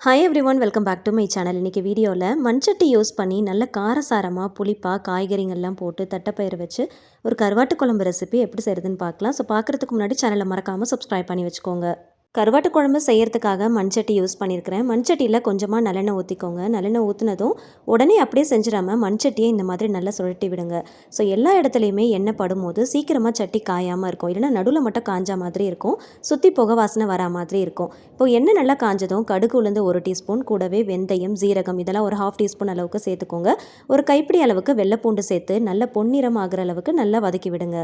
Hi everyone welcome back to my channel இன்றைக்கி வீடியோவில் மண்சட்டி use பண்ணி நல்ல காரசாரமாக புளிப்பாக காய்கறிங்கள்லாம் போட்டு தட்டைப்பயிறு வச்சு ஒரு கருவாட்டு குழம்பு ரெசிபி எப்படி செய்கிறதுன்னு பார்க்கலாம். ஸோ பார்க்குறதுக்கு முன்னாடி சேனலை மறக்காமல் சப்ஸ்கிரைப் பண்ணி வச்சுக்கோங்க. கருவாட்டு குழம்பு செய்கிறதுக்காக மண்சட்டி யூஸ் பண்ணியிருக்கிறேன் மண்சட்டியில் கொஞ்சமாக நல்லெண்ணெய் ஊற்றிக்கோங்க நல்லெண்ணெய் ஊற்றினதும் உடனே அப்படியே செஞ்சிடாமல் மண்சட்டியை இந்த மாதிரி நல்லா சுழட்டி விடுங்க. ஸோ எல்லா இடத்துலையுமே எண்ணெய் படும்போது சீக்கிரமாக சட்டி காயாமல் இருக்கும். இல்லைனா நடுவில் மட்டும் காஞ்ச மாதிரி இருக்கும். சுற்றி புகை வாசனை வரா மாதிரி இருக்கும். இப்போ எண்ணெய் நல்லா காஞ்சதும் கடுகு உளுந்து ஒரு டீஸ்பூன் கூடவே வெந்தயம் ஜீரகம் இதெல்லாம் ஒரு ஹாஃப் டீஸ்பூன் அளவுக்கு சேர்த்துக்கோங்க. ஒரு கைப்பிடி அளவுக்கு வெள்ளைப்பூண்டு சேர்த்து நல்ல பொன்னிறம் ஆகிற அளவுக்கு நல்லா வதக்கி விடுங்க.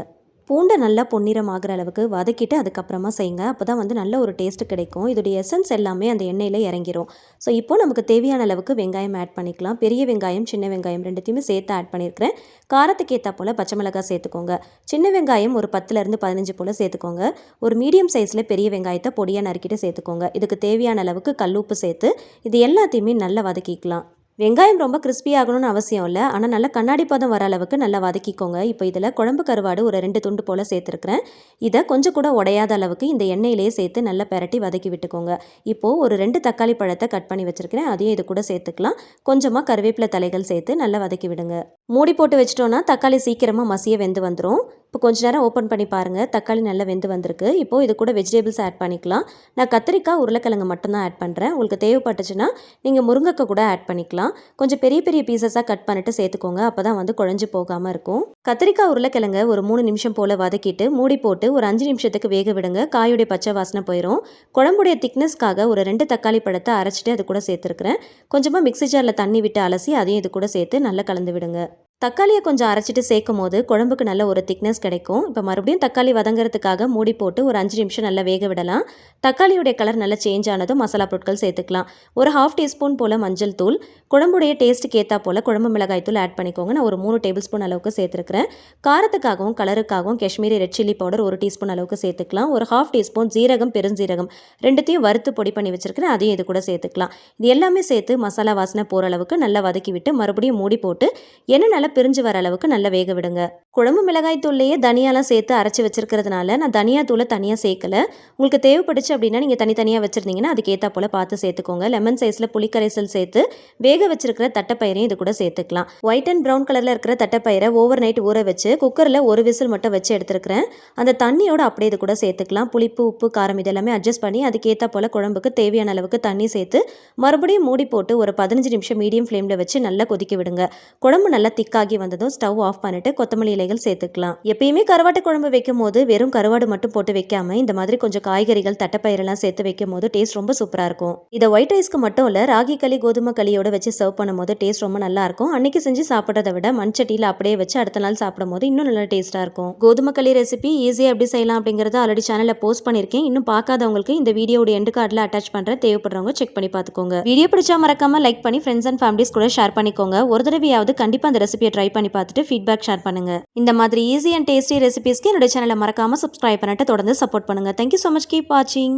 பூண்டை நல்லா பொன்னிறமாகிற அளவுக்கு வதக்கிட்டு அதுக்கப்புறமா செய்யுங்க. அப்போ தான் வந்து நல்ல ஒரு டேஸ்ட்டு கிடைக்கும். இதோடைய எசன்ஸ் எல்லாமே அந்த எண்ணெயில் இறங்கிரும். ஸோ இப்போ நமக்கு தேவையான அளவுக்கு வெங்காயம் ஆட் பண்ணிக்கலாம். பெரிய வெங்காயம் சின்ன வெங்காயம் ரெண்டுத்தையுமே சேர்த்து ஆட் பண்ணியிருக்கிறேன் காரத்துக்கு ஏற்றா போல் பச்சை மிளகாய் சேர்த்துக்கோங்க. சின்ன வெங்காயம் ஒரு பத்துலேருந்து பதினஞ்சு போல் சேர்த்துக்கோங்க. ஒரு மீடியம் சைஸில் பெரிய வெங்காயத்தை பொடியாக நறுக்கிட்டு சேர்த்துக்கோங்க. இதுக்கு தேவையான அளவுக்கு கல்லுப்பு சேர்த்து இது எல்லாத்தையுமே நல்லா வதக்கிக்கலாம். வெங்காயம் ரொம்ப கிறிஸ்பி ஆகணும்னு அவசியம் இல்லை. ஆனால் நல்லா கண்ணாடி பதம் வர அளவுக்கு நல்லா வதக்கிக்கோங்க. இப்போ இதில் குழம்பு கருவாடு ஒரு ரெண்டு துண்டு போல் சேர்த்துருக்குறேன். இதை கொஞ்சம் கூட உடையாத அளவுக்கு இந்த எண்ணெயிலேயே சேர்த்து நல்லா பெரட்டி வதக்கி விட்டுக்கோங்க. இப்போது ஒரு ரெண்டு தக்காளி பழத்தை கட் பண்ணி வச்சுருக்கிறேன். அதையும் இது கூட சேர்த்துக்கலாம். கொஞ்சமாக கருவேப்பிலை தலைகள் சேர்த்து நல்லா வதக்கி விடுங்க. மூடி போட்டு வச்சிட்டோன்னா தக்காளி சீக்கிரமாக மசிய வெந்து வந்துடும் இப்போ கொஞ்ச நேரம் ஓப்பன் பண்ணி பாருங்கள் தக்காளி நல்லா வெந்து வந்திருக்கு. இப்போது இது கூட வெஜிடபிள்ஸ் ஆட் பண்ணிக்கலாம். நான் கத்திரிக்காய் உருளைக்கிழங்கு மட்டும்தான் ஆட் பண்ணுறேன் உங்களுக்கு தேவைப்பட்டுச்சுன்னா நீங்கள் முருங்கைக்காய் கூட ஆட் பண்ணிக்கலாம். கொஞ்சம் பெரிய பெரிய பீசஸாக கட் பண்ணிட்டு சேர்த்துக்கோங்க. அப்போ தான் வந்து குழஞ்சி போகாமல் இருக்கும். கத்திரிக்காய் உருளைக்கிழங்க ஒரு மூணு நிமிஷம் போல் வதக்கிட்டு மூடி போட்டு ஒரு அஞ்சு நிமிஷத்துக்கு வேக விடுங்க. காயுடைய பச்சை வாசனை போயிடும் குழம்புடைய திக்னஸ்க்காக ஒரு ரெண்டு தக்காளி பழத்தை அரைச்சிட்டு அது கூட சேர்த்துருக்குறேன். கொஞ்சமாக மிக்சி ஜாரில் தண்ணி விட்டு அலசி அதையும் இது கூட சேர்த்து நல்லா கலந்து விடுங்க. தக்காளியை கொஞ்சம் அரைச்சிட்டு சேர்க்கும் போது குழம்புக்கு நல்ல ஒரு திக்னஸ் கிடைக்கும். இப்போ மறுபடியும் தக்காளி வதங்குறதுக்காக மூடி போட்டு ஒரு அஞ்சு நிமிஷம் நல்லா வேக விடலாம். தக்காளியுடைய கலர் நல்லா சேஞ்ச் ஆனதும் மசாலா பொருட்கள் சேர்த்துக்கலாம். ஒரு ஹாஃப் டீஸ்பூன் போல் மஞ்சள் தூள் குழம்புடைய டேஸ்ட்டுக்கு ஏற்றா போல் குழம்பு மிளகாய் தூள் ஆட் பண்ணிக்கோங்க. நான் ஒரு மூணு டேபிள் ஸ்பூன் அளவுக்கு சேர்த்துருக்கிறேன். காரத்துக்காகவும் கலருக்காகவும் காஷ்மீரி ரெட் சில்லி பவுடர் ஒரு டீஸ்பூன் அளவுக்கு சேர்த்துக்கலாம். ஒரு ஹாஃப் டீஸ்பூன் ஜீரகம் பெருஞ்சீரகம் ரெண்டுத்தையும் வறுத்து பொடி பண்ணி வச்சிருக்கிறேன். அதையும் இது கூட சேர்த்துக்கலாம். இது எல்லாமே சேர்த்து மசாலா வாசனை போகிற அளவுக்கு நல்லா வதக்கி விட்டு மறுபடியும் மூடி போட்டு என்ன நல்லா பிரிஞ்சு வர அளவுக்கு நல்லா வேக விடுங்க. குழம்பு மிளகாய் தூள்லேயே தனியாலாம் சேர்த்து அரைச்சி வச்சிருக்கிறதுனால நான் தனியா தூளை தனியாக சேர்க்கல. உங்களுக்கு தேவைப்படுச்சு அப்படின்னா நீங்கள் தனித்தனியாக வச்சுருந்தீங்கன்னா அதுக்கேற்ற போல் பார்த்து சேர்த்துக்கோங்க. லெமன் சைஸில் புளிக்கரைசல் சேர்த்து வேக வச்சிருக்கிற தட்டைப்பயிரையும் இது கூட சேர்த்துக்கலாம். ஒயிட் அண்ட் ப்ரௌன் கலரில் இருக்கிற தட்டைப்பயிரை ஓவர் நைட் ஊற வச்சு குக்கரில் ஒரு விசில் மட்டும் வச்சு எடுத்துருக்கிறேன். அந்த தண்ணியோட அப்படியே இது கூட சேர்த்துக்கலாம். புளிப்பு உப்பு காரம் இதெல்லாமே அட்ஜஸ்ட் பண்ணி அதுக்கேற்ற போல் குழம்புக்கு தேவையான அளவுக்கு தண்ணி சேர்த்து மறுபடியும் மூடி போட்டு ஒரு பதினஞ்சு நிமிஷம் மீடியம் ஃப்ளேமில் வச்சு நல்லா கொதிக்க விடுங்க. குழம்பு நல்லா திக்காகி ஆகி வந்ததும் ஸ்டவ் ஆஃப் பண்ணிட்டு கொத்தமல்லி இலைகள் சேர்த்துக்கலாம். எப்பயுமே கருவாட்டு குழம்பு வைக்கும் போது வெறும் கருவாடு மட்டும் போட்டு வைக்காம இந்த மாதிரி கொஞ்சம் காய்கறிகள் தட்டைப்பயிரெல்லாம் சேர்த்து வைக்கும் போது டேஸ்ட் ரொம்ப சூப்பராக இருக்கும். இதை ஒயிட் ரைஸ்க்கு மட்டும் இல்லை ராகி களி கோதுமை களியோட வச்சு சர்வ் பண்ணும் போது டேஸ்ட் ரொம்ப நல்லா இருக்கும். அன்னைக்கு செஞ்சு சாப்பிட்றத விட மண்சட்டியில் அப்படியே வச்சு அடுத்த நாள் சாப்பிடும் போது இன்னும் நல்லா டேஸ்ட்டாக இருக்கும். கோதுமை களி ரெசிபி ஈஸியாக எப்படி செய்யலாம் அப்படிங்கிறத ஆல்ரெடி சேனலில் போஸ்ட் பண்ணியிருக்கேன். இன்னும் பார்க்காதவங்களுக்கு இந்த வீடியோட எண்டு கார்டில் அட்டாச் பண்ணுற தேவைப்படுறவங்க செக் பண்ணி பார்த்துக்கோங்க. வீடியோ பிடிச்சா மறக்காம லைக் பண்ணி ஃப்ரெண்ட்ஸ் அண்ட் ஃபேமிலிஸ் கூட ஷேர் பண்ணிக்கோங்க. ஒரு தடவையாவது கண்டிப்பாக அந்த ரெசிபி ரெசிபியை ட்ரை பண்ணி பார்த்துட்டு ஃபீட்பேக் ஷேர் பண்ணுங்கள் இந்த மாதிரி ஈஸி அண்ட் டேஸ்டி ரெசிபிஸ்க்கு என்னோட சேனலை மறக்காமல் சப்ஸ்கிரைப் பண்ணிட்டு தொடர்ந்து சப்போர்ட் பண்ணுங்கள் தேங்க்யூ ஸோ மச் கீப் வாட்சிங்